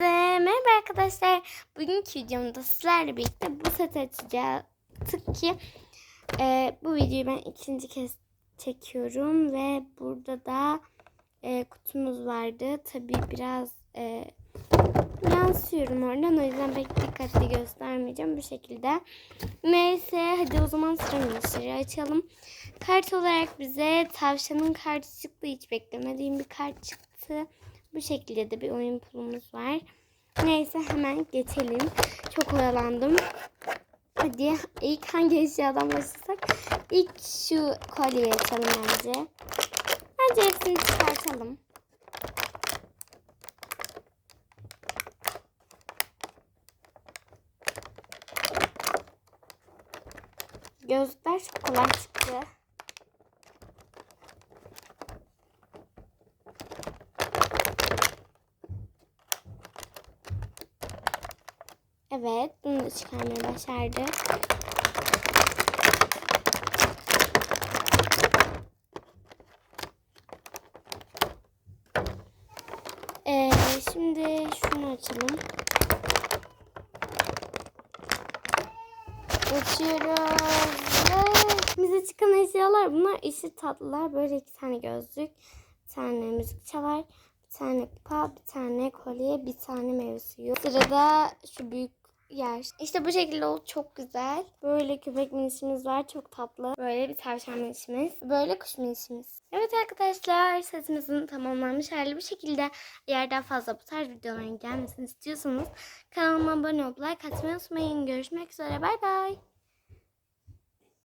Merhaba arkadaşlar. Bugünkü videomda sizlerle birlikte bu seti açacaktık ki e, bu videoyu ben ikinci kez çekiyorum ve burada da e, kutumuz vardı. Tabii biraz e, yansıyorum oradan o yüzden pek dikkatli göstermeyeceğim bu şekilde. Neyse hadi o zaman sıra açalım. Kart olarak bize tavşanın kartı çıktı. Hiç beklemediğim bir kart çıktı. Bu şekilde de bir oyun pulumuz var. Neyse hemen geçelim. Çok oyalandım. Hadi ilk hangi eşyadan başlasak? İlk şu kolyeyi açalım bence. Bence hepsini çıkartalım. Gözlükler çok kolay çıktı. Evet, bunu da çıkarmayı başardı. Ee, şimdi şunu açalım. Açıyoruz. Bize çıkan eşyalar bunlar işi tatlılar. Böyle iki tane gözlük, bir tane müzik çalar, bir tane kupa, bir tane kolye, bir tane meyve suyu. Sırada şu büyük yer. İşte bu şekilde oldu. Çok güzel. Böyle köpek minisimiz var. Çok tatlı. Böyle bir tavşan minisimiz. Böyle kuş minisimiz. Evet arkadaşlar setimizin tamamlanmış hali bu şekilde. Eğer daha fazla bu tarz videoların gelmesini istiyorsanız kanalıma abone olup like atmayı unutmayın. Görüşmek üzere. Bay bay.